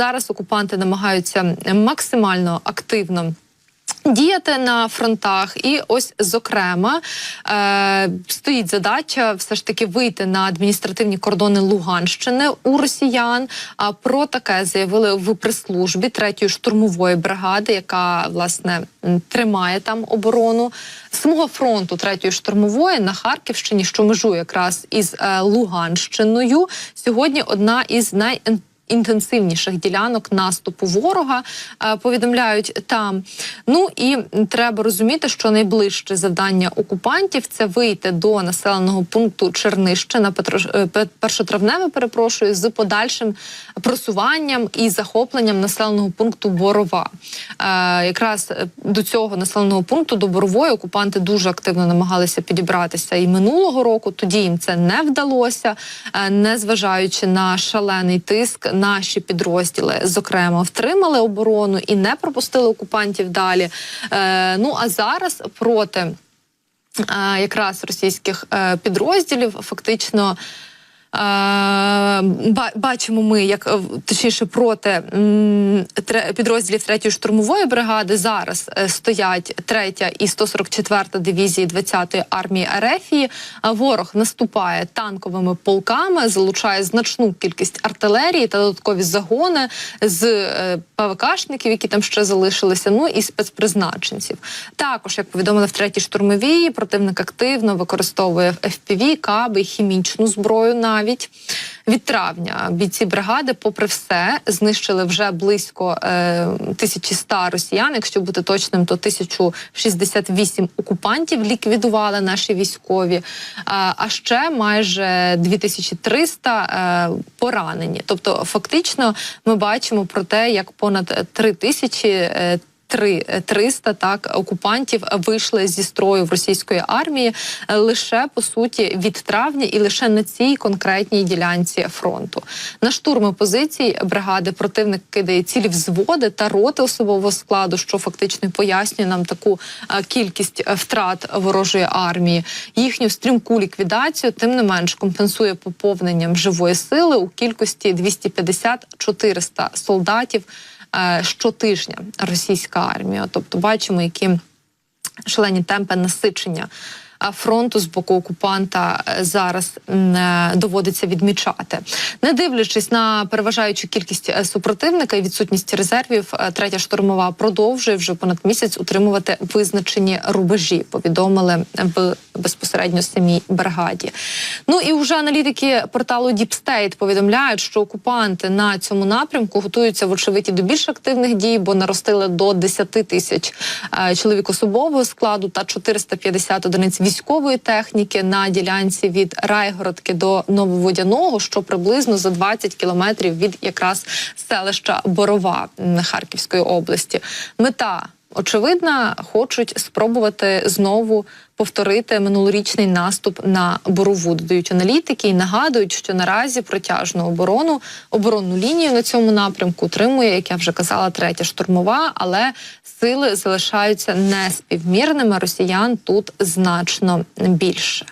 зараз окупанти намагаються максимально активно. Діяти на фронтах, і ось зокрема е, стоїть задача все ж таки вийти на адміністративні кордони Луганщини у росіян. А про таке заявили в прес-службі третьої штурмової бригади, яка власне тримає там оборону самого фронту третьої штурмової на Харківщині, що межує якраз із е, Луганщиною. Сьогодні одна із най інтенсивніших ділянок наступу ворога е, повідомляють там. Ну і треба розуміти, що найближче завдання окупантів це вийти до населеного пункту Чернищина, Петро- е, першотравневе, перепрошую, з подальшим просуванням і захопленням населеного пункту Борова. Е, якраз до цього населеного пункту до Борової окупанти дуже активно намагалися підібратися і минулого року. Тоді їм це не вдалося, незважаючи на шалений тиск, наші підрозділи зокрема втримали оборону і не пропустили окупантів далі. Е, ну а зараз проти е, якраз російських е, підрозділів фактично. Бачимо ми, як е, точніше проти підрозділів 3-ї штурмової бригади зараз е, стоять 3 і 144 дивізії 20-ї армії Арефії. А ворог наступає танковими полками, залучає значну кількість артилерії та додаткові загони з е, ПВКшників, які там ще залишилися. Ну і спецпризначенців. Також, як повідомили в 3-й штурмовій, противник активно використовує FPV, каби, хімічну зброю навіть. Від травня бійці бригади, попри все, знищили вже близько е, 1100 росіян. Якщо бути точним, то 1068 окупантів ліквідували наші військові. А, а ще майже 2300 е, поранені. Тобто, фактично, ми бачимо про те, як понад 3000 е, Три 300 так окупантів вийшли зі строю в російської армії е, лише по суті від травня і лише на цій конкретній ділянці фронту. На штурми позицій бригади противник кидає цілі взводи та роти особового складу, що фактично пояснює нам таку е, кількість е, втрат ворожої армії. Їхню стрімку ліквідацію тим не менш компенсує поповненням живої сили у кількості 250-400 солдатів щотижня російська армія. Тобто бачимо, які шалені темпи насичення фронту з боку окупанта е, зараз м, е, доводиться відмічати. Не дивлячись на переважаючу кількість е, супротивника і відсутність резервів, е, третя штурмова продовжує вже понад місяць утримувати визначені рубежі. Повідомили в безпосередньо самій бригаді. Ну і вже аналітики порталу Deep State повідомляють, що окупанти на цьому напрямку готуються вочевидь до більш активних дій, бо наростили до 10 тисяч е, чоловік особового складу та 450 одиниць військової техніки на ділянці від Райгородки до Нововодяного, що приблизно за 20 кілометрів від якраз селища Борова Харківської області. Мета очевидна, хочуть спробувати знову повторити минулорічний наступ на борову. Додають аналітики і нагадують, що наразі протяжну оборону оборонну лінію на цьому напрямку утримує, як я вже казала, третя штурмова, але сили залишаються неспівмірними. Росіян тут значно більше.